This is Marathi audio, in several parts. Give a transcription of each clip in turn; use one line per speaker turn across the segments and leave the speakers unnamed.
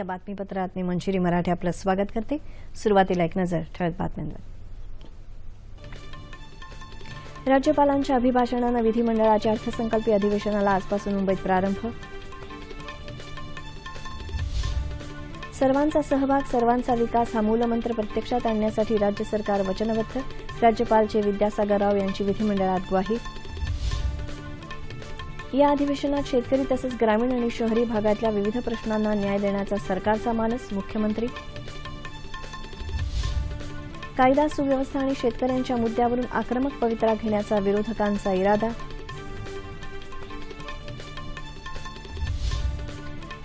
या बातमीपत्रात मी मंजिरी मराठे आपलं स्वागत करते. सुरुवातीला एक नजर ठळक बातम्यांवर. राज्यपालांच्या अभिभाषणानं विधिमंडळाच्या अर्थसंकल्पीय अधिवेशनाला आजपासून मुंबईत प्रारंभ. सर्वांचा सहभाग सर्वांचा विकास हा मूलमंत्र प्रत्यक्षात आणण्यासाठी राज्य सरकार वचनबद्ध. राज्यपाल चे विद्यासागर राव यांची विधिमंडळात ग्वाही. या अधिवेशनात शेतकरी तसंच ग्रामीण आणि शहरी भागातल्या विविध प्रश्नांना न्याय देण्याचा सरकारचा मानस मुख्यमंत्री. कायदा सुव्यवस्था आणि शेतकऱ्यांच्या मुद्द्यावरून आक्रमक पवित्रा घेण्याचा विरोधकांचा इरादा.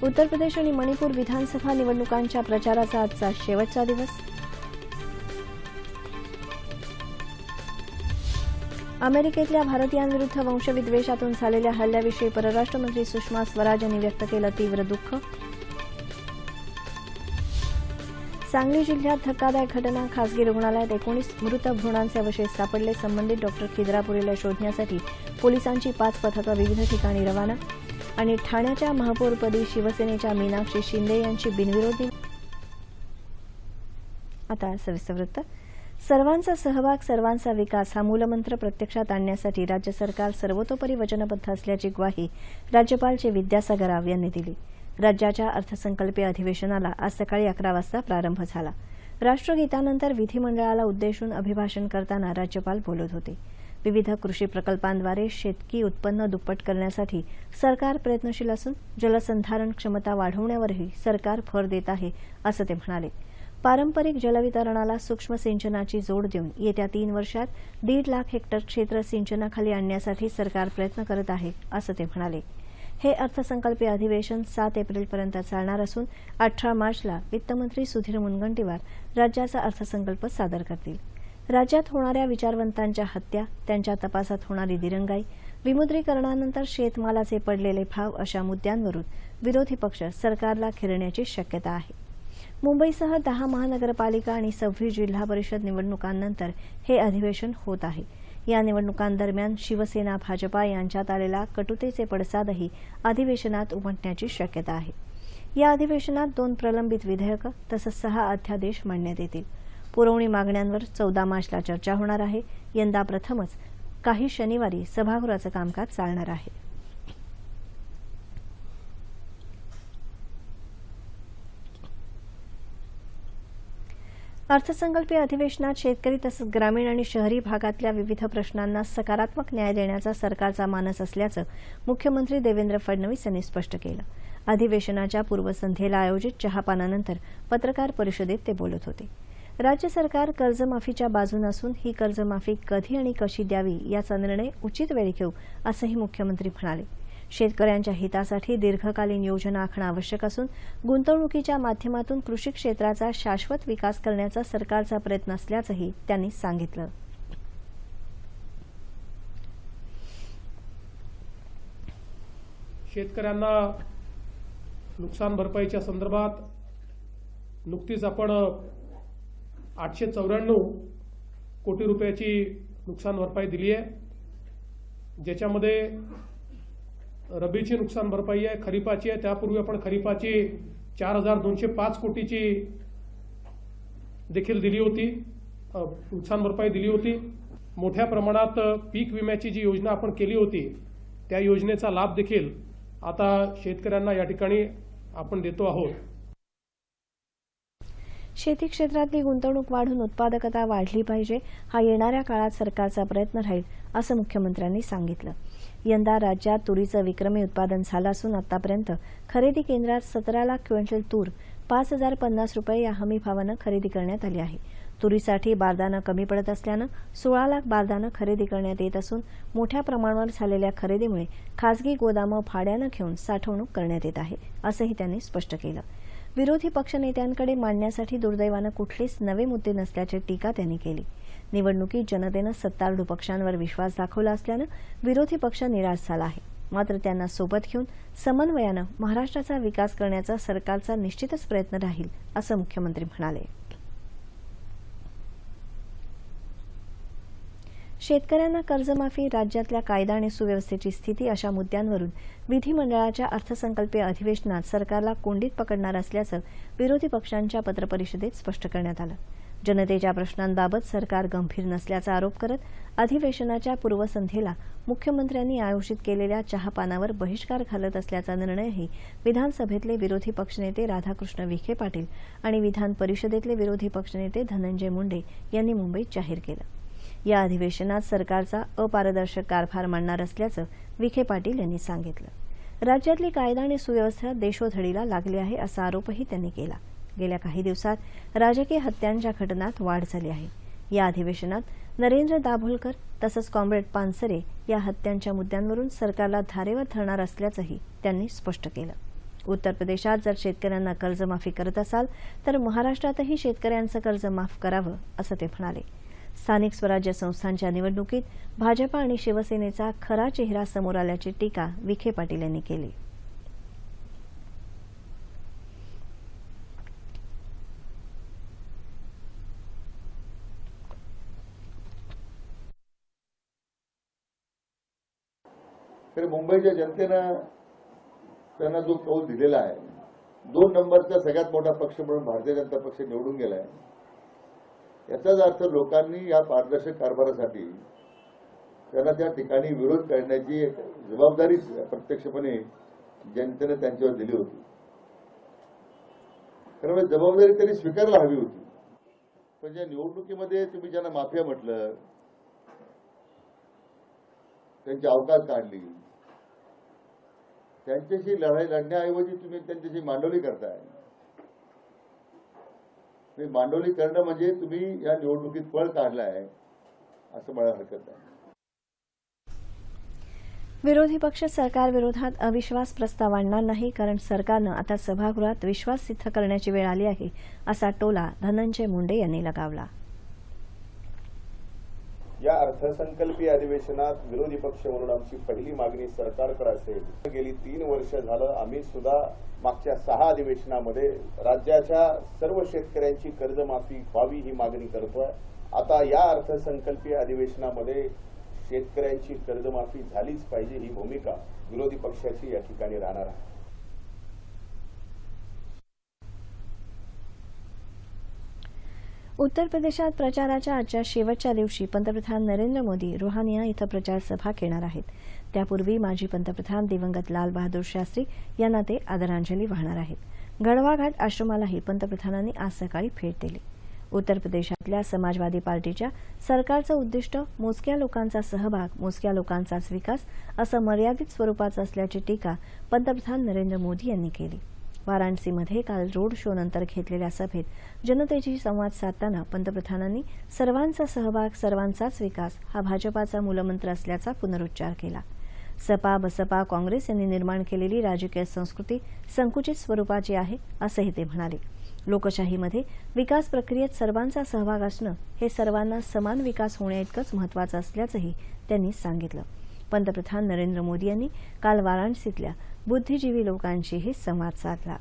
उत्तर प्रदेश आणि मणिपूर विधानसभा निवडणुकांच्या प्रचाराचा आजचा शेवटचा दिवस. अमेरिकेतल्या भारतीयांविरुद्ध वंशविद्वेषातून झालेल्या हल्ल्याविषयी परराष्ट्र मंत्री सुषमा स्वराज यांनी व्यक्त केलं तीव्र दुःख. सांगली जिल्ह्यात धक्कादायक घटना खासगी रुग्णालयात एकोणीस मृत भ्रूणांचे अवशेष सापडले. संबंधित डॉक्टर खिद्रापुरीला शोधण्यासाठी पोलिसांची पाच पथकं विविध ठिकाणी रवाना आणि ठाण्याच्या महापौरपदी शिवसेनेच्या मीनाक्षी शिंदे यांची बिनविरोधी आता सविस्तर वृत्त. सर्वांचा सहभाग सर्वांचा विकास हा मूलमंत्र प्रत्यक्षात आणण्यासाठी राज्य सरकार सर्वतोपरी वचनबद्ध असल्याची ग्वाही राज्यपाल चे विद्यासागर राव यांनी दिली. राज्याच्या अर्थसंकल्पीय अधिवेशनाला आज सकाळी अकरा वाजता प्रारंभ झाला. राष्ट्रगीतानंतर विधिमंडळाला उद्देशून अभिभाषण करताना राज्यपाल बोलत होते. विविध कृषी प्रकल्पांद्वारे शेतकी उत्पन्न दुप्पट करण्यासाठी सरकार प्रयत्नशील असून जलसंधारण क्षमता वाढवण्यावरही सरकार भर देत आहे असं ते म्हणाले. पारंपरिक जलवितरणाला सूक्ष्म सिंचनाची जोड देऊन येत्या तीन वर्षात दीड लाख हेक्टर क्षेत्र सिंचनाखाली आणण्यासाठी सरकार प्रयत्न करत आहे असं ते म्हणाले. हे अर्थसंकल्पीय अधिवेशन सात एप्रिलपर्यंत चालणार असून अठरा मार्चला वित्तमंत्री सुधीर मुनगंटीवार राज्याचा अर्थसंकल्प सादर करतील. राज्यात होणाऱ्या विचारवंतांच्या हत्या त्यांच्या तपासात होणारी दिरंगाई विमुद्रीकरणानंतर शेतमालाचे पडलेले भाव अशा मुद्द्यांवरून विरोधी पक्ष सरकारला खिरण्याची शक्यता आहे. मुंबईसह दहा महानगरपालिका आणि सव्वीस जिल्हा परिषद निवडणुकांनंतर हे अधिवेशन होत आहे. या निवडणुकांदरम्यान शिवसेना भाजपा यांच्यात आलेला कटुतेचे पडसादही अधिवेशनात उमटण्याची शक्यता आहे. या अधिवेशनात दोन प्रलंबित विधेयकं तसंच सहा अध्यादेश मांडण्यात येतील. पुरवणी मागण्यांवर चौदा मार्चला चर्चा होणार आहे. यंदा प्रथमच काही शनिवारी सभागृहाचं कामकाज चालणार आहे. अर्थसंकल्पीय अधिवेशनात शेतकरी तसंच ग्रामीण आणि शहरी भागातल्या विविध प्रश्नांना सकारात्मक न्याय देण्याचा सरकारचा मानस असल्याचं मुख्यमंत्री देवेंद्र फडणवीस यांनी स्पष्ट केलं. अधिवेशनाच्या पूर्वसंध्येला आयोजित चहापानानंतर पत्रकार परिषदेत ते बोलत होते. राज्य सरकार कर्जमाफीच्या बाजून असून ही कर्जमाफी कधी आणि कशी द्यावी याचा निर्णय उचित वेळी घेऊ असंही मुख्यमंत्री म्हणाले. शेतकऱ्यांच्या हितासाठी दीर्घकालीन योजना आखणं आवश्यक असून गुंतवणुकीच्या माध्यमातून कृषी क्षेत्राचा शाश्वत विकास करण्याचा सरकारचा प्रयत्न असल्याचंही त्यांनी सांगितलं.
शेतकऱ्यांना नुकसान भरपाईच्या संदर्भात नुकतीच आपण आठशे चौऱ्याण्णव कोटी रुपयाची नुकसान भरपाई दिली आहे ज्याच्यामध्ये रबीची नुकसान भरपाई आहे खरीपाची आहे. त्यापूर्वी आपण खरीपाची चार हजार दोनशे पाच कोटीची देखील दिली होती. नुकसान भरपाई दिली होती. मोठ्या प्रमाणात पीक विम्याची जी योजना आपण केली होती त्या योजनेचा लाभ देखील आता शेतकऱ्यांना या ठिकाणी आपण देतो आहोत.
शेती क्षेत्रातली गुंतवणूक वाढून उत्पादकता वाढली पाहिजे. हा येणाऱ्या काळात सरकारचा प्रयत्न राहील असं मुख्यमंत्र्यांनी सांगितलं. यंदा राज्यात तुरीचं विक्रमी उत्पादन झालं असून आतापर्यंत खरेदी केंद्रात सतरा लाख क्विंटल तूर पाच हजार पन्नास रुपये या हमी भावानं खरेदी करण्यात आली आहे. तुरीसाठी बारदानं कमी पडत असल्यानं सोळा लाख बारदानं खरेदी करण्यात येत असून मोठ्या प्रमाणावर झालेल्या खरेदीमुळे खासगी गोदामं भाड्यानं घेऊन साठवणूक करण्यात येत आहे असंही त्यांनी स्पष्ट केलं. विरोधी पक्षनेत्यांकडे मांडण्यासाठी दुर्दैवानं कुठलेच नवे मुद्दे नसल्याची टीका त्यांनी केली. निवडणुकीत जनतेनं सत्तारूढ पक्षांवर विश्वास दाखवला असल्यानं विरोधी पक्ष निराश झाला आहे. मात्र त्यांना सोबत घेऊन समन्वयानं महाराष्ट्राचा विकास करण्याचा सरकारचा निश्चितच प्रयत्न राहील असं मुख्यमंत्री म्हणाले. शेतकऱ्यांना कर्जमाफी राज्यातल्या कायदा आणि सुव्यवस्थेची स्थिती अशा मुद्द्यांवरून विधिमंडळाच्या अर्थसंकल्पीय अधिवेशनात सरकारला कोंडीत पकडणार असल्याचं विरोधी पक्षांच्या पत्रपरिषदेत स्पष्ट करण्यात आलं. जनतेच्या प्रश्नांबाबत सरकार गंभीर नसल्याचा आरोप करत अधिवेशनाच्या पूर्वसंध्येला मुख्यमंत्र्यांनी आयोजित केलेल्या चहापानावर बहिष्कार घालत असल्याचा निर्णयही विधानसभेतले विरोधी पक्षनेते राधाकृष्ण विखे पाटील आणि विधान परिषदेतले विरोधी पक्षनेते धनंजय मुंडे यांनी मुंबईत जाहीर केलं. या अधिवेशनात सरकारचा अपारदर्शक कारभार मांडणार असल्याचं विखे पाटील यांनी सांगितलं. राज्यातली कायदा आणि सुव्यवस्था देशोधडीला लागली आहे असा आरोपही त्यांनी केला. गेल्या काही दिवसात राजकीय हत्यांच्या घटनात वाढ झाली आहे. या अधिवेशनात नरेंद्र दाभोलकर तसंच कॉम्रेड पानसरे या हत्यांच्या मुद्द्यांवरून सरकारला धारेवर धरणार असल्याचंही त्यांनी स्पष्ट केलं. उत्तर प्रदेशात जर शेतकऱ्यांना कर्जमाफी करत असाल तर महाराष्ट्रातही शेतकऱ्यांचं कर्ज माफ करावं असं ते म्हणाले. स्थानिक स्वराज्य संस्थांच्या निवडणुकीत भाजपा आणि शिवसेनेचा खरा चेहरा समोर आल्याची टीका विखे पाटील यांनी केली.
तर मुंबईच्या जनतेनं त्यांना जो कौल दिलेला आहे दोन नंबरचा सगळ्यात मोठा पक्ष म्हणून भारतीय जनता पक्ष निवडून गेलाय. याचाच अर्थ लोकांनी या पारदर्शक कारभारासाठी त्यांना त्या ठिकाणी विरोध करण्याची एक जबाबदारी प्रत्यक्षपणे जनतेने त्यांच्यावर दिली होती. त्यामुळे जबाबदारी त्यांनी स्वीकारायला हवी होती. पण ज्या निवडणुकीमध्ये तुम्ही ज्यांना माफिया म्हटलं त्यांची अवकाश काढली त्यांच्याशी लढाई लढण्याऐवजी तुम्ही त्यांच्याशी मांडवली करताय. तुम्ही मांडवली करणं म्हणजे तुम्ही या निवडणुकीत पळ काढलाय असं मला हरकत नाही.
विरोधी पक्ष सरकारविरोधात अविश्वास प्रस्ताव आणणार नाही कारण सरकारनं आता सभागृहात विश्वास सिद्ध करण्याची वेळ आली आहे असा टोला धनंजय मुंडे यांनी लगावला.
या अर्थसंकल्पीय अधिवेशनात विरोधी पक्ष म्हणून आमची पहिली मागणी सरकारकडे असेल गेली तीन वर्ष झालं आम्ही सुद्धा मागच्या सहा अधिवेशनामध्ये राज्याच्या सर्व शेतकऱ्यांची कर्जमाफी व्हावी ही मागणी करतोय. आता या अर्थसंकल्पीय अधिवेशनामध्ये शेतकऱ्यांची कर्जमाफी झालीच पाहिजे ही भूमिका विरोधी पक्षाची या ठिकाणी राहणार आहे.
उत्तर प्रदेशात प्रचाराच्या आजच्या शेवटच्या दिवशी पंतप्रधान नरेंद्र मोदी रोहानिया इथं प्रचार सभा घेणार आहेत. त्यापूर्वी माजी पंतप्रधान दिवंगत लाल बहादूर शास्त्री यांना ते आदरांजली वाहणार आहेत. गढवाघाट आश्रमालाही पंतप्रधानांनी आज सकाळी भेट दिली. उत्तर प्रदेशातल्या समाजवादी पार्टीच्या सरकारचं उद्दिष्ट मोजक्या लोकांचा सहभाग मोजक्या लोकांचाच विकास असं मर्यादित स्वरूपाचं असल्याची टीका पंतप्रधान नरेंद्र मोदी यांनी केली. वाराणसीमध्ये काल रोड शो नंतर घेतलेल्या सभेत जनतेशी संवाद साधताना पंतप्रधानांनी सर्वांचा सहभाग सर्वांचाच विकास हा भाजपाचा मूलमंत्र असल्याचा पुनरुच्चार केला. सपा बसपा काँग्रेस यांनी निर्माण केलेली राजकीय संस्कृती संकुचित स्वरूपाची आहे असंही ते म्हणाले. लोकशाहीमध्ये विकास प्रक्रियेत सर्वांचा सहभाग असणं हे सर्वांना समान विकास होण्याइतकंच महत्वाचं असल्याचंही त्यांनी सांगितलं. पंतप्रधान नरेंद्र मोदी यांनी काल वाराणसीतल्या बुद्धिजीवी लोकांशीही संवाद साधला.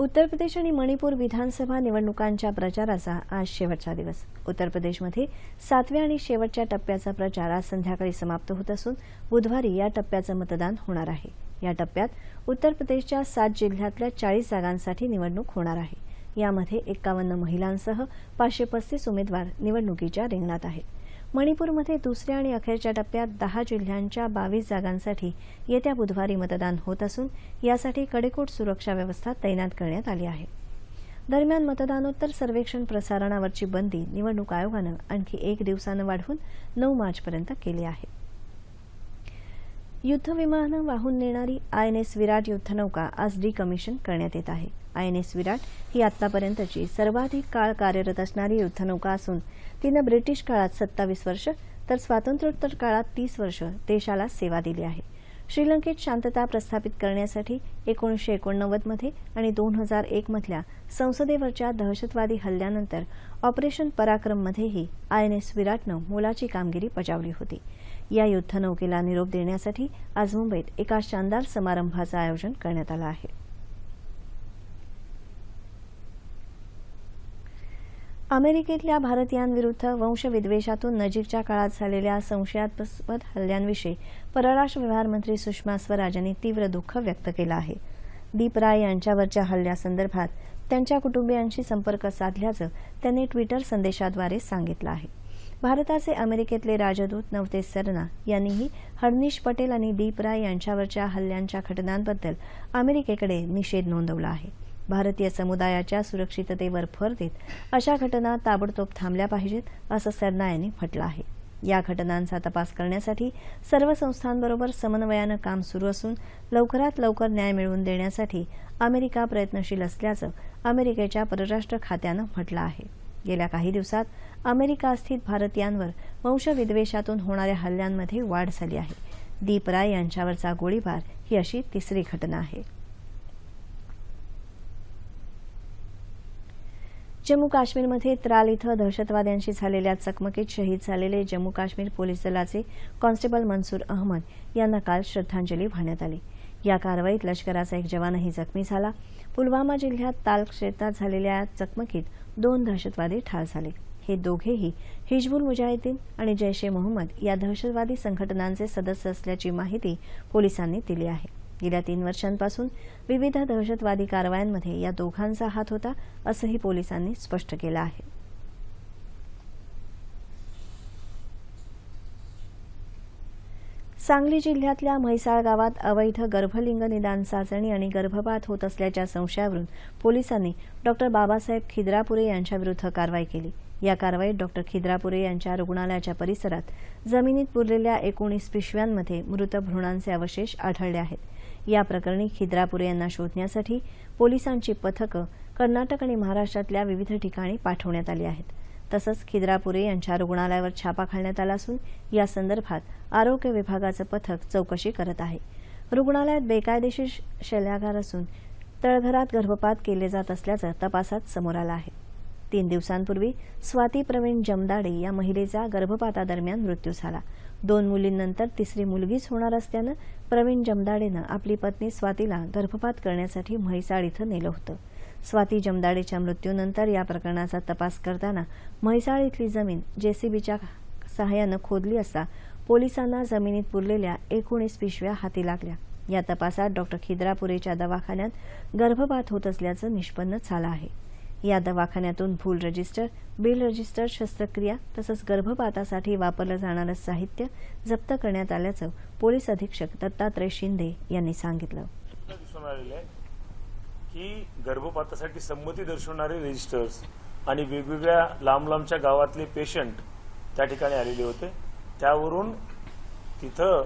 उत्तर प्रदेश आणि मणिपूर विधानसभा निवडणुकांच्या प्रचाराचा आज शेवटचा दिवस. उत्तर प्रदेशमध्ये सातव्या आणि शेवटच्या टप्प्याचा प्रचार आज संध्याकाळी समाप्त होत असून बुधवारी या टप्प्याचं मतदान होणार आहे. या टप्प्यात उत्तर प्रदेशच्या सात जिल्ह्यातल्या चाळीस जागांसाठी निवडणूक होणार आहे. यामध्ये एक्कावन्न महिलांसह पाचशे पस्तीस उमेदवार निवडणुकीच्या रिंगणात आहेत. मणिपूरमध्ये दुसऱ्या आणि अखेरच्या टप्प्यात दहा जिल्ह्यांच्या बावीस जागांसाठी येत्या बुधवारी मतदान होत असून यासाठी कडेकोट सुरक्षा व्यवस्था तैनात करण्यात आली आहे. दरम्यान मतदानोत्तर सर्वेक्षण प्रसारणावरची बंदी निवडणूक आयोगानं आणखी एक दिवसानं वाढवून नऊ मार्चपर्यंत केली आहे. युद्धविमानं वाहून नेणारी आयएनएस विराट युद्धनौका आज डिकमिशन करण्यात येत आहे. आयएनएस विराट ही आतापर्यंतची सर्वाधिक काळ कार्यरत असणारी युद्धनौका असून तिनं ब्रिटिश काळात सत्तावीस वर्ष तर स्वातंत्र्योत्तर काळात तीस वर्ष देशाला सेवा दिली आहे. श्रीलंकेत शांतता प्रस्थापित करण्यासाठी एकोणीसशे एकोणनव्वदमध्ये आणि दोन हजार एकमधल्या संसदेवरच्या दहशतवादी हल्ल्यानंतर ऑपरेशन पराक्रममध्येही आयएनएस विराटनं मोलाची कामगिरी बजावली होती. या युद्धनौकेला निरोप देण्यासाठी आज मुंबईत एका शानदार समारंभाचं आयोजन करण्यात आलं आहे. अमेरिकेतल्या भारतीयांविरुद्ध वंशविद्वेषातून नजीकच्या काळात झालेल्या संशयास्पद हल्ल्यांविषयी परराष्ट्र व्यवहार मंत्री सुषमा स्वराज यांनी तीव्र दुःख व्यक्त केलं आहे. दीप राय यांच्यावरच्या हल्ल्यासंदर्भात त्यांच्या कुटुंबियांशी संपर्क साधल्याचं त्यांनी ट्विटर संदेशाद्वारे सांगितलं आहे. भारताचे अमेरिकेतले राजदूत नवतेज सरना यांनीही हर्निश पटेल आणि दीप राय यांच्यावरच्या हल्ल्यांच्या घटनांबद्दल अमेरिकेकडे निषेध नोंदवला आहे. भारतीय समुदायाच्या सुरक्षिततेवर भर देत अशा घटना ताबडतोब थांबल्या पाहिजेत असं सरना यांनी म्हटलं आहे. या घटनांचा तपास करण्यासाठी सर्व संस्थांबरोबर समन्वयानं काम सुरू असून लवकरात लवकर न्याय मिळवून देण्यासाठी अमेरिका प्रयत्नशील असल्याचं अमेरिकेच्या परराष्ट्र खात्यानं म्हटलं आहे. गेल्या काही दिवसात अमेरिका स्थित भारतीयांवर वंशविद्वेषातून होणाऱ्या हल्ल्यांमध्ये वाढ झाली आहे. दीप राय यांच्यावरचा गोळीबार ही अशी तिसरी घटना आहे. जम्मू काश्मीरमध्ये त्राल इथं दहशतवाद्यांशी झालेल्या चकमकीत शहीद झालेले जम्मू काश्मीर पोलीस दलाचे कॉन्स्टेबल मनसूर अहमद यांना काल श्रद्धांजली वाहण्यात आली. या कारवाईत लष्कराचा एक जवानही जखमी झाला. पुलवामा जिल्ह्यात ताल क्षेत्रात झालेल्या चकमकीत दोन दहशतवादी ठार झाले. हे दोघेही हिजबुल मुजाहिदीन आणि जैश ए मोहम्मद या दहशतवादी संघटनांचे सदस्य असल्याची माहिती पोलिसांनी दिली आहे. गेल्या तीन वर्षांपासून विविध दहशतवादी कारवायांमध्ये या दोघांचा हात होता असंही पोलिसांनी स्पष्ट केलं आहे. सांगली जिल्ह्यातल्या म्हैसाळ गावात अवैध गर्भलिंग निदान चाचणी आणि गर्भपात होत असल्याच्या संशयावरून पोलिसांनी डॉक्टर बाबासाहेब खिद्रापुरे यांच्याविरुद्ध कारवाई केली. या कारवाईत डॉक्टर खिद्रापुरे यांच्या रुग्णालयाच्या परिसरात जमिनीत पुरलेल्या एकोणीस पिशव्यांमध्ये मृत भ्रूणांचे अवशेष आढळले आहेत. या प्रकरणी खिद्रापुरे यांना शोधण्यासाठी पोलिसांची पथकं कर्नाटक आणि महाराष्ट्रातल्या विविध ठिकाणी पाठवण्यात आली आहेत. तसंच खिद्रापुरे यांच्या रुग्णालयावर छापा घालण्यात आला असून या संदर्भात आरोग्य विभागाचं पथक चौकशी करत आहे. रुग्णालयात बेकायदेशीर शल्यागार असून तळघरात गर्भपात केले जात असल्याचं तपासात समोर आलं आहे. तीन दिवसांपूर्वी स्वाती प्रवीण जमदाडे या महिलेचा गर्भपातादरम्यान मृत्यू झाला. दोन मुलींनंतर तिसरी मुलगीच होणार असल्यानं प्रवीण जमदाडेनं आपली पत्नी स्वातीला गर्भपात करण्यासाठी म्हैसाळ इथं नेलं होतं. स्वाती जमदाडेच्या मृत्यूनंतर या प्रकरणाचा तपास करताना म्हैसाळ इथली जमीन जेसीबीच्या सहाय्यानं खोदली असता पोलिसांना जमिनीत पुरलेल्या एकोणीस पिशव्या हाती लागल्या. या तपासात डॉक्टर खिद्रापुरेच्या दवाखान्यात गर्भपात होत असल्याचं निष्पन्न झालं आहे. या दवाखान्यातून भूल रजिस्टर बिल रजिस्टर शस्त्रक्रिया तसंच गर्भपातासाठी वापरलं जाणारं साहित्य जप्त करण्यात आल्याचं पोलीस अधीक्षक दत्तात्रय शिंदे यांनी सांगितलं.
दिसून आलेलं आहे की गर्भपातासाठी संमती दर्शवणारे रजिस्टर्स आणि वेगवेगळ्या लांब लांबच्या गावातले पेशंट त्या ठिकाणी आलेले होते. त्यावरून तिथं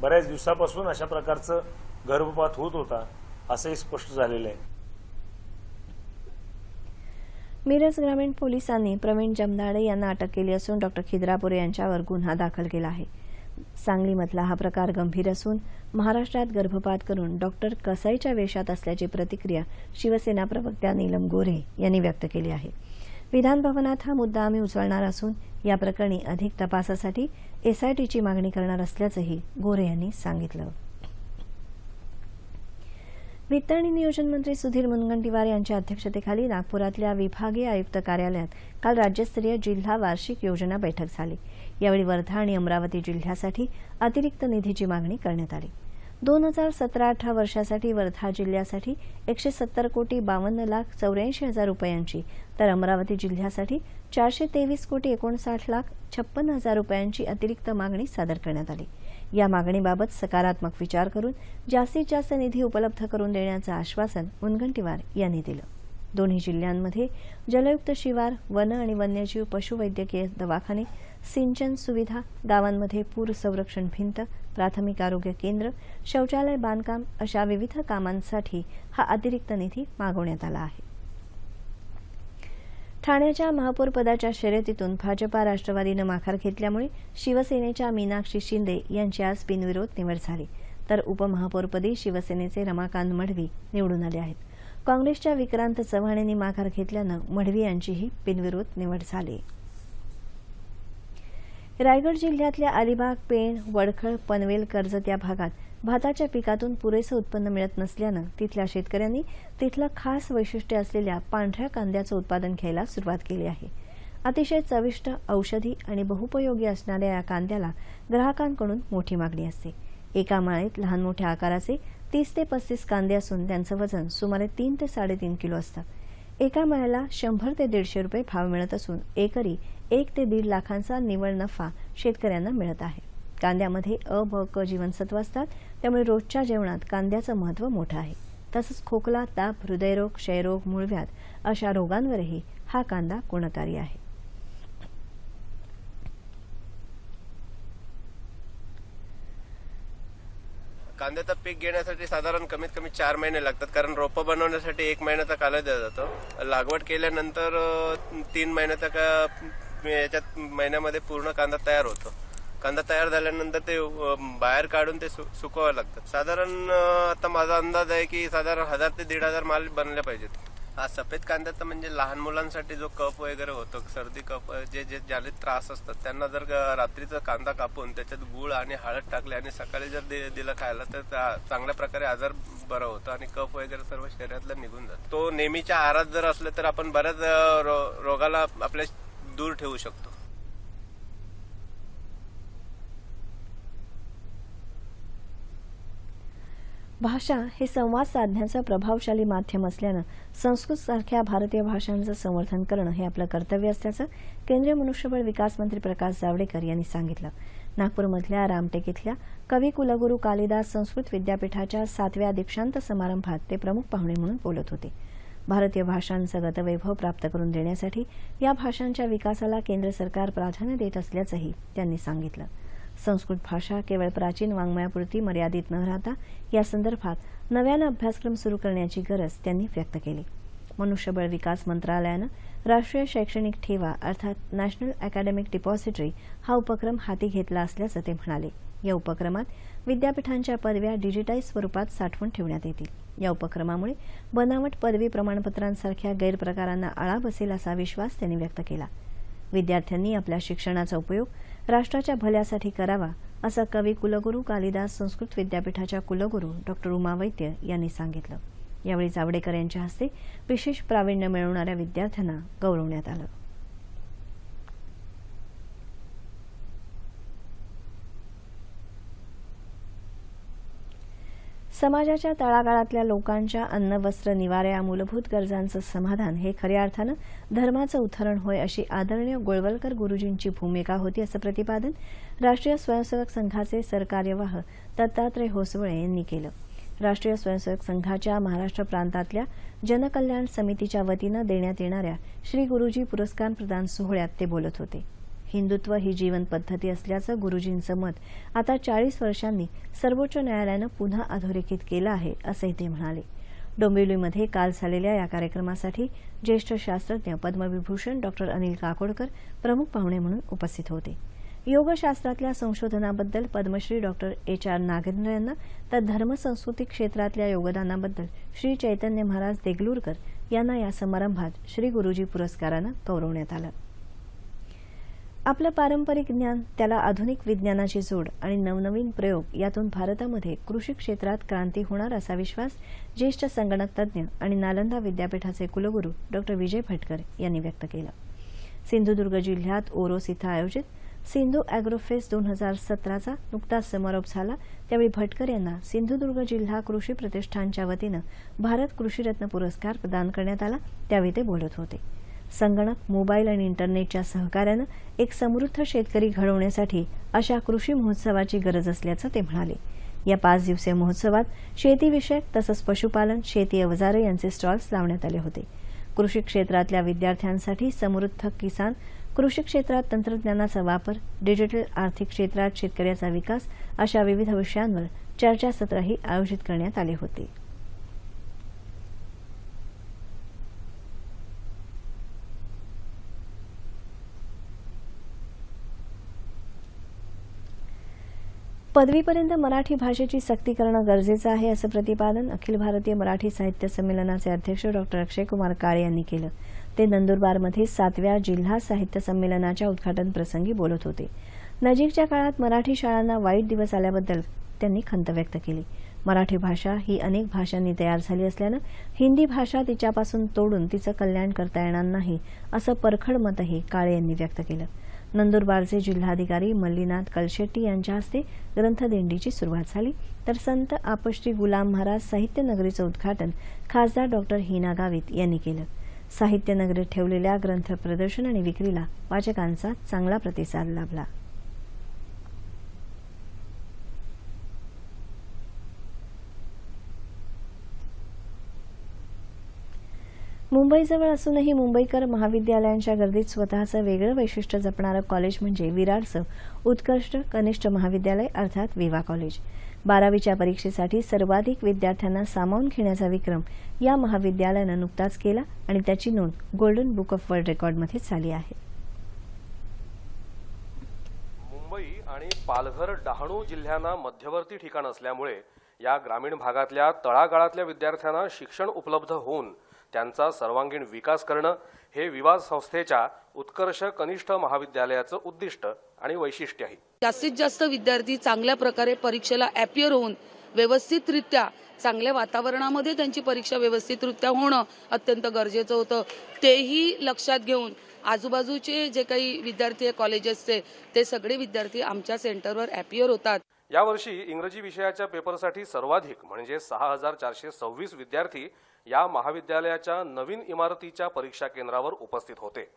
बऱ्याच दिवसापासून अशा प्रकारचं गर्भपात होत होता असंही स्पष्ट झालेलं आहे.
मिरज ग्रामीण पोलिसांनी प्रवीण जमदाडे यांना अटक केली असून डॉक्टर खिद्रापुरे यांच्यावर गुन्हा दाखल केला आहे. सांगलीमधला हा प्रकार गंभीर असून महाराष्ट्रात गर्भपात करून डॉक्टर कसाईच्या वेशात असल्याची प्रतिक्रिया शिवसेना प्रवक्त्या नीलम गोरे यांनी व्यक्त केली आहे. विधानभवनात हा मुद्दा आम्ही उचलणार असून या प्रकरणी अधिक तपासासाठी एसआयटीची मागणी करणार असल्याचंही गोरे यांनी सांगितलं. वित्त आणि नियोजन मंत्री सुधीर मुनगंटीवार यांच्या अध्यक्षतेखाली नागपुरातल्या विभागीय आयुक्त कार्यालयात काल राज्यस्तरीय जिल्हा वार्षिक योजना बैठक झाली. यावेळी वर्धा आणि अमरावती जिल्ह्यासाठी अतिरिक्त निधीची मागणी करण्यात आली. दोन हजार सतरा अठरा वर्षासाठी वर्धा जिल्ह्यासाठी एकशे सत्तर कोटी बावन्न लाख चौऱ्याऐंशी हजार रुपयांची तर अमरावती जिल्ह्यासाठी चारशे तेवीस कोटी एकोणसाठ लाख छप्पन्न हजार रुपयांची अतिरिक्त मागणी सादर करण्यात आली. या मागणीबाबत सकारात्मक विचार करून जास्तीत जास्त निधी उपलब्ध करून देण्याचं आश्वासन मुनगंटीवार यांनी दिलं. दोन्ही जिल्ह्यांमध्ये जलयुक्त शिवार वन आणि वन्यजीव पशुवैद्यकीय दवाखाने सिंचन सुविधा गावांमध्ये पूर संरक्षण भिंत प्राथमिक आरोग्य केंद्र शौचालय बांधकाम अशा विविध कामांसाठी हा अतिरिक्त निधी मागवण्यात आला आहे. ठाण्याच्या महापौरपदाच्या शर्यतीतून भाजपा राष्ट्रवादीनं माघार घेतल्यामुळे शिवसेनेच्या मीनाक्षी शिंदे यांची आज बिनविरोध निवड झाली. तर उपमहापौरपदी शिवसेनेचे रमाकांत मढवी निवडून आले आहेत. काँग्रेसच्या विक्रांत चव्हाण यांनी माघार घेतल्यानं मढवी यांचीही बिनविरोध निवड झाली. रायगड जिल्ह्यातल्या अलिबाग पेण वडखळ पनवेल कर्जत या भागात भाताच्या पिकातून पुरेसं उत्पन्न मिळत नसल्यानं तिथल्या शेतकऱ्यांनी तिथलं खास वैशिष्ट्य असलेल्या पांढऱ्या कांद्याचं उत्पादन घ्यायला सुरुवात केली आहे. अतिशय चविष्ट औषधी आणि बहुपयोगी असणाऱ्या या कांद्याला ग्राहकांकडून मोठी मागणी असते. एका माळेत लहान मोठ्या आकाराचे तीस ते पस्तीस कांदे असून त्यांचं वजन सुमारे तीन ते साडेतीन किलो असतं. एका माळ्याला शंभर ते दीडशे रुपये भाव मिळत असून एकरी एक ते दीड लाखांचा निवड नफा शेतकऱ्यांना मिळत आहे. कांद्यामध्ये अ ब क जीवनसत्व असतात. त्यामुळे रोजच्या जेवणात कांद्याचं महत्त्व मोठं आहे. तसंच खोकला ताप हृदयरोग क्षयरोग मूळव्याध अशा रोगांवरही हा कांदा गुणकारी आहे.
कांद्याचं पीक घेण्यासाठी साधारण कमीत कमी चार महिने लागतात. कारण रोपं बनवण्यासाठी एक महिन्याचा कालावधी दिला जातो. लागवड केल्यानंतर तीन महिन्याचा का याच्यात महिन्यामध्ये पूर्ण कांदा तयार होतो. कांदा तयार झाल्यानंतर ते बाहेर काढून ते सु- सुकवावे लागतात साधारण आता माझा अंदाज आहे की साधारण हजार ते दीड हजार माल बनले पाहिजेत. हा सफेद कांद्याचा म्हणजे लहान मुलांसाठी जो कप वगैरे होतो सर्दी कप जे जे ज्याला त्रास असतात त्यांना जर रात्रीचा कांदा कापून त्याच्यात गुळ आणि हळद टाकले आणि सकाळी जर दि- दिलं खायला तर चांगल्या प्रकारे आजार बरा होतो आणि कप वगैरे सर्व शरीरातलं निघून जातो. तो नेहमीच्या आहारात जर असलं तर आपण बऱ्याच रो- रोगाला आपल्या दूर ठेवू शकतो.
भाषा हे संवाद साधण्याचं प्रभावशाली माध्यम असल्यानं संस्कृत सारख्या भारतीय भाषांचं संवर्धन करणं हे आपलं कर्तव्य असल्याचं केंद्रीय मनुष्यबळ विकास मंत्री प्रकाश जावडेकर यांनी सांगितलं. नागपूरमधल्या रामटेक इथल्या कवी कुलगुरू कालिदास संस्कृत विद्यापीठाच्या सातव्या दीक्षांत समारंभात ते प्रमुख पाहुणे म्हणून बोलत होते. भारतीय भाषांचं गतवैभव प्राप्त करून देण्यासाठी या भाषांच्या विकासाला केंद्र सरकार प्राधान्य देत असल्याचंही त्यांनी सांगितलं. संस्कृत भाषा केवळ प्राचीन वाङ्मयापुरती मर्यादित न राहता या संदर्भात नव्यानं अभ्यासक्रम सुरू करण्याची गरज त्यांनी व्यक्त केली. मनुष्यबळ विकास मंत्रालयानं राष्ट्रीय शैक्षणिक ठेवा अर्थात नॅशनल अकॅडमिक डिपॉझिटरी हा उपक्रम हाती घेतला असल्याचं ते म्हणाले. या उपक्रमात विद्यापीठांच्या पदव्या डिजिटाईज स्वरूपात साठवून ठेवण्यात येतील. या उपक्रमामुळे बनावट पदवी प्रमाणपत्रांसारख्या गैरप्रकारांना आळा बसेल असा विश्वास त्यांनी व्यक्त केला. विद्यार्थ्यांनी आपल्या शिक्षणाचा उपयोग राष्ट्राच्या भल्यासाठी करावा असं कवी कुलगुरू कालिदास संस्कृत विद्यापीठाच्या कुलगुरू डॉक्टर उमा वैद्य यांनी सांगितलं. यावेळी जावडेकर यांच्या हस्ते विशेष प्रावीण्य मिळवणाऱ्या विद्यार्थ्यांना गौरवण्यात आलं. समाजाच्या तळागाळातल्या लोकांच्या अन्न वस्त्र निवारा या मूलभूत गरजांचं समाधान हे खऱ्या अर्थानं धर्माचं उदाहरण होय अशी आदरणीय गोळवलकर गुरुजींची भूमिका होती असं प्रतिपादन राष्ट्रीय स्वयंसेवक संघाचे सरकार्यवाह दत्तात्रय होसवळे यांनी केलं. राष्ट्रीय स्वयंसेवक संघाच्या महाराष्ट्र प्रांतातल्या जनकल्याण समितीच्या वतीनं देण्यात येणाऱ्या श्री गुरुजी पुरस्कार प्रदान सोहळ्यात ते बोलत होते. हिंदुत्व ही जीवन पद्धती असल्याचं गुरुजींचं मत आता चाळीस वर्षांनी सर्वोच्च न्यायालयानं पुन्हा अधोरेखित केलं आहे असंही ते म्हणाले. डोंबिवलीमध्ये काल झालेल्या या कार्यक्रमासाठी ज्येष्ठ शास्त्रज्ञ पद्मविभूषण डॉक्टर अनिल काकोडकर प्रमुख पाहुणे म्हणून उपस्थित होते. योगशास्त्रातल्या संशोधनाबद्दल Padmashri doctor H R Nagendra यांना तर धर्मसंस्कृती क्षेत्रातल्या योगदानाबद्दल श्री चैतन्य महाराज देगलूरकर यांना या समारंभात श्री गुरुजी पुरस्कारानं गौरवण्यात आलं. आपलं पारंपरिक ज्ञान त्याला आधुनिक विज्ञानाची जोड आणि नवनवीन प्रयोग यातून भारतामध्ये कृषी क्षेत्रात क्रांती होणार असा विश्वास ज्येष्ठ संगणक तज्ज्ञ आणि नालंदा विद्यापीठाचे कुलगुरू डॉक्टर विजय भटकर यांनी व्यक्त केलं. सिंधुदुर्ग जिल्ह्यात ओरोस इथं आयोजित सिंधू अॅग्रोफेस्ट दोन हजार सतराचा नुकताच समारोप झाला. त्यावेळी भटकर यांना सिंधुदुर्ग जिल्हा कृषी प्रतिष्ठानच्या वतीनं भारत कृषीरत्न पुरस्कार प्रदान करण्यात आला. त्यावेळी ते बोलत होते. संगणक मोबाईल आणि इंटरनेटच्या सहकार्यानं एक समृद्ध शेतकरी घडवण्यासाठी अशा कृषी महोत्सवाची गरज असल्याचं ते म्हणाले. या पाच दिवसीय महोत्सवात शेतीविषयक तसंच पशुपालन शेती अवजारं यांचे स्टॉल्स लावण्यात आले होते. कृषी क्षेत्रातल्या विद्यार्थ्यांसाठी समृद्ध किसान कृषी क्षेत्रात तंत्रज्ञानाचा वापर डिजिटल आर्थिक क्षेत्रात शेतकऱ्याचा विकास अशा विविध विषयांवर चर्चासत्रही आयोजित करण्यात आले होते. पदवीपर्यंत मराठी भाषेची सक्ती करणं गरजेचं आहे असं प्रतिपादन अखिल भारतीय मराठी साहित्य संमेलनाचे अध्यक्ष डॉक्टर अक्षयकुमार काळे यांनी केलं. ते नंदुरबारमध्ये सातव्या जिल्हा साहित्य संमेलनाच्या उद्घाटन प्रसंगी बोलत होते. नजीकच्या काळात मराठी शाळांना वाईट दिवस आल्याबद्दल त्यांनी खंत व्यक्त केली. मराठी भाषा ही अनेक भाषांनी तयार झाली असल्यानं हिंदी भाषा तिच्यापासून तोडून तिचं कल्याण करता येणार नाही असं परखड मतही काळे यांनी व्यक्त केलं. नंदुरबारचे जिल्हाधिकारी मल्लीनाथ कलशेट्टी यांच्या हस्ते ग्रंथदिंडीची सुरुवात झाली. तर संत आपश्री गुलाम महाराज साहित्य नगरीचं उद्घाटन खासदार डॉक्टर हिना गावित यांनी केलं. साहित्यनगरीत ठेवलेल्या ग्रंथ प्रदर्शन आणि विक्रीला वाचकांचा चांगला प्रतिसाद लाभला. मुंबईजवळ असूनही मुंबईकर महाविद्यालयांच्या गर्दीत स्वतःचं वेगळं वैशिष्ट्य जपणारं कॉलेज म्हणजे विरारचं उत्कृष्ट कनिष्ठ महाविद्यालय अर्थात विवा कॉलेज. बारावीच्या परीक्षेसाठी सर्वाधिक विद्यार्थ्यांना सामावून घेण्याचा विक्रम या महाविद्यालयानं नुकताच केला आणि त्याची नोंद गोल्डन बुक ऑफ वर्ल्ड रेकॉर्डमध्ये झाली आहे.
मुंबई आणि पालघर डहाणू जिल्ह्यांना मध्यवर्ती ठिकाण असल्यामुळे या ग्रामीण भागातल्या तळागाळातल्या विद्यार्थ्यांना शिक्षण उपलब्ध होऊन त्यांचा सर्वांगीण विकास करणं हे विवाद संस्थेच्या उत्कर्ष कनिष्ठ महाविद्यालयाचं उद्दिष्ट आणि वैशिष्ट्य आहे.
जास्तीत जास्त विद्यार्थी चांगल्या प्रकारे परीक्षेला अपियर होऊन व्यवस्थितरित्या चांगल्या वातावरणामध्ये त्यांची परीक्षा व्यवस्थितरित्या होणं अत्यंत गरजेचं होतं. तेही लक्षात घेऊन आजूबाजूचे जे काही विद्यार्थी कॉलेजेसचे ते सगळे विद्यार्थी आमच्या सेंटरवर अपियर होतात.
यावर्षी इंग्रजी विषयाच्या पेपरसाठी सर्वाधिक म्हणजे सहा हजार चारशे सव्वीस विद्यार्थी या महाविद्यालयाच्या नवीन इमारतीच्या परीक्षा केंद्रावर उपस्थित होते.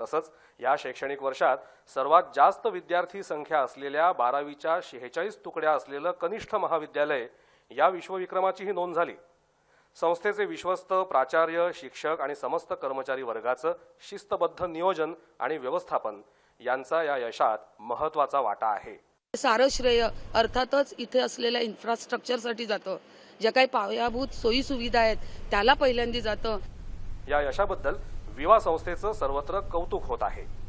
तसंच या शैक्षणिक वर्षात सर्वात जास्त विद्यार्थी संख्या असलेल्या बारावीच्या शेहेचाळीस तुकड्या असलेलं कनिष्ठ महाविद्यालय या विश्वविक्रमाचीही नोंद झाली. संस्थेचे विश्वस्त प्राचार्य शिक्षक आणि समस्त कर्मचारी वर्गाचं शिस्तबद्ध नियोजन आणि व्यवस्थापन यांचा या यशात महत्त्वाचा वाटा आहे.
सारं श्रेय अर्थातच इथे असलेल्या इन्फ्रास्ट्रक्चरसाठी जातं. ज्या काही पायाभूत सोयी सुविधा आहेत त्याला पहिल्यांदा जातं.
या यशाबद्दल विवा संस्थेचं सर्वत्र कौतुक होत आहे.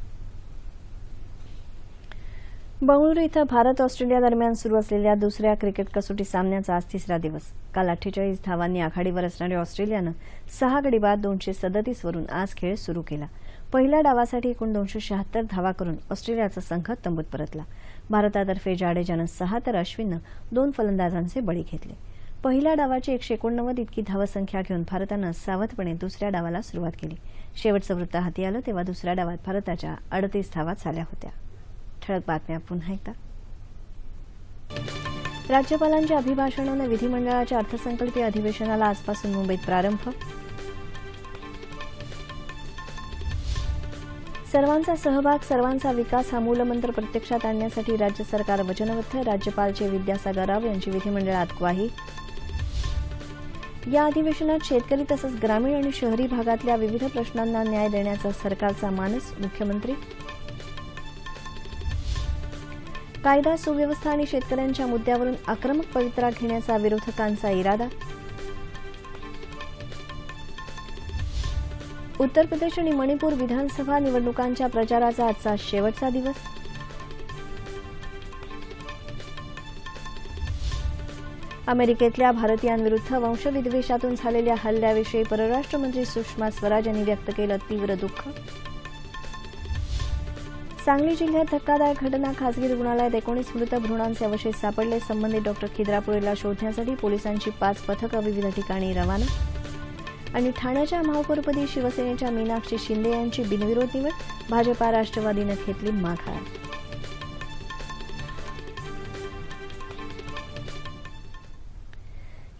बंगळुरू इथं भारत ऑस्ट्रेलिया दरम्यान सुरू असलेल्या दुसऱ्या क्रिकेट कसोटी सामन्याचा आज तिसरा दिवस. काल अठ्ठेचाळीस धावांनी आघाडीवर असणाऱ्या ऑस्ट्रेलियानं सहा गडी बाद दोनशे सदतीस वरून आज खेळ सुरू केला. पहिल्या डावासाठी एकूण दोनशे शहात्तर धावा करून ऑस्ट्रेलियाचा संघ तंबूत परतला. भारतातर्फे जाडेजानं सहा तर अश्विननं दोन फलंदाजांचे बळी घेतले. पहिल्या डावाची एकशे एकोणनव्वद इतकी धावसंख्या घेऊन भारतानं सावधपणे दुसऱ्या डावाला सुरुवात केली. शेवटचं वृत्त हाती आलं तेव्हा दुसऱ्या डावात भारताच्या अडतीस धावा झाल्या होत्या. ठळक बातम्या पुन्हा एकदा. राज्यपालांच्या अभिभाषणानं विधिमंडळाच्या अर्थसंकल्पीय अधिवेशनाला आजपासून मुंबईत प्रारंभ. सर्वांचा सहभाग सर्वांचा विकास हा मूलमंत्र प्रत्यक्षात आणण्यासाठी राज्य सरकार वचनबद्ध. राज्यपालचे विद्यासागर राव यांची विधिमंडळात ग्वाही. या अधिवेशनात शेतकरी तसंच ग्रामीण आणि शहरी भागातल्या विविध प्रश्नांना न्याय देण्याचा सरकारचा मानस मुख्यमंत्री. कायदा सुव्यवस्था आणि शेतकऱ्यांच्या मुद्द्यावरून आक्रमक पवित्रा घेण्याचा विरोधकांचा इरादा. उत्तर प्रदेश आणि मणिपूर विधानसभा निवडणुकांच्या प्रचाराचा आजचा शेवटचा दिवस. अमेरिकेतल्या भारतीयांविरुद्ध वंशविद्वेषातून झालेल्या हल्ल्याविषयी परराष्ट्र मंत्री सुषमा स्वराज यांनी व्यक्त केलं तीव्र दुःख. सांगली जिल्ह्यात धक्कादायक घटना खासगी रुग्णालयात एकोणीस मृत भ्रूणांचे अवशेष सापडले. संबंधित डॉक्टर खिद्रापुरेला शोधण्यासाठी पोलिसांची पाच पथकं विविध ठिकाणी रवाना. आणि ठाण्याच्या महापौरपदी शिवसेनेच्या मीनाक्षी शिंदे यांची बिनविरोध निवड. भाजपा राष्ट्रवादीनं घेतली माघार.